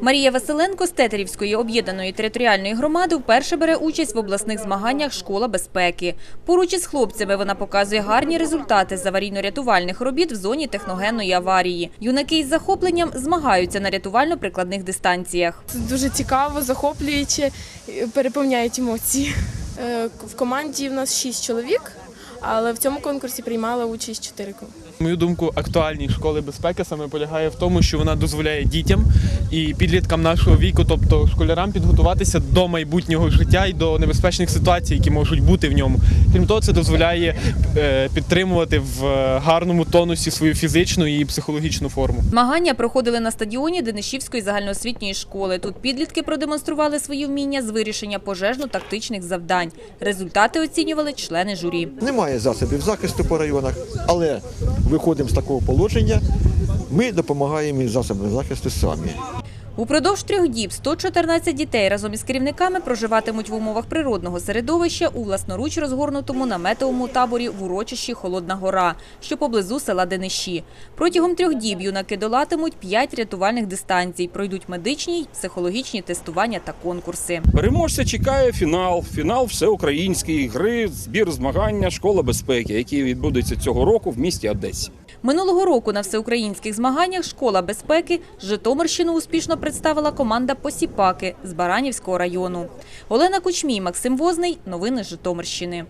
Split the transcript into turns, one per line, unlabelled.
Марія Василенко з Тетерівської об'єднаної територіальної громади вперше бере участь в обласних змаганнях Школа безпеки. Поруч із хлопцями вона показує гарні результати з аварійно-рятувальних робіт в зоні техногенної аварії. Юнаки із захопленням змагаються на рятувально-прикладних дистанціях.
Дуже цікаво, захоплююче, переповняють емоції. Е, В команді в нас шість чоловік, але в цьому конкурсі приймала участь чотири.
Мою думку, актуальність школи безпеки саме полягає в тому, що вона дозволяє дітям і підліткам нашого віку, тобто школярам, підготуватися до майбутнього життя і до небезпечних ситуацій, які можуть бути в ньому. Крім того, це дозволяє е, підтримувати в е, гарному тонусі свою фізичну і психологічну форму.
Змагання проходили на стадіоні Денишівської загальноосвітньої школи. Тут підлітки продемонстрували свої вміння з вирішення пожежно-тактичних завдань. Результати оцінювали члени журі.
Немає засобів захисту по районах, але виходимо з такого положення. Ми допомагаємо із засобами захисту самі.
Упродовж трьох діб 114 дітей разом із керівниками проживатимуть в умовах природного середовища у власноруч розгорнутому наметовому таборі в урочищі Холодна Гора, що поблизу села Дениші. Протягом трьох діб юнаки долатимуть п'ять рятувальних дистанцій, пройдуть медичні й психологічні тестування та конкурси.
Переможця чекає фінал. Фінал всеукраїнської гри, збір змагання Школа безпеки, який відбудеться цього року в місті Одесі.
Минулого року на всеукраїнських змаганнях школа безпеки Житомирщину успішно представила команда Посіпаки з Баранівського району. Олена Кучмій, Максим Возний. Новини Житомирщини.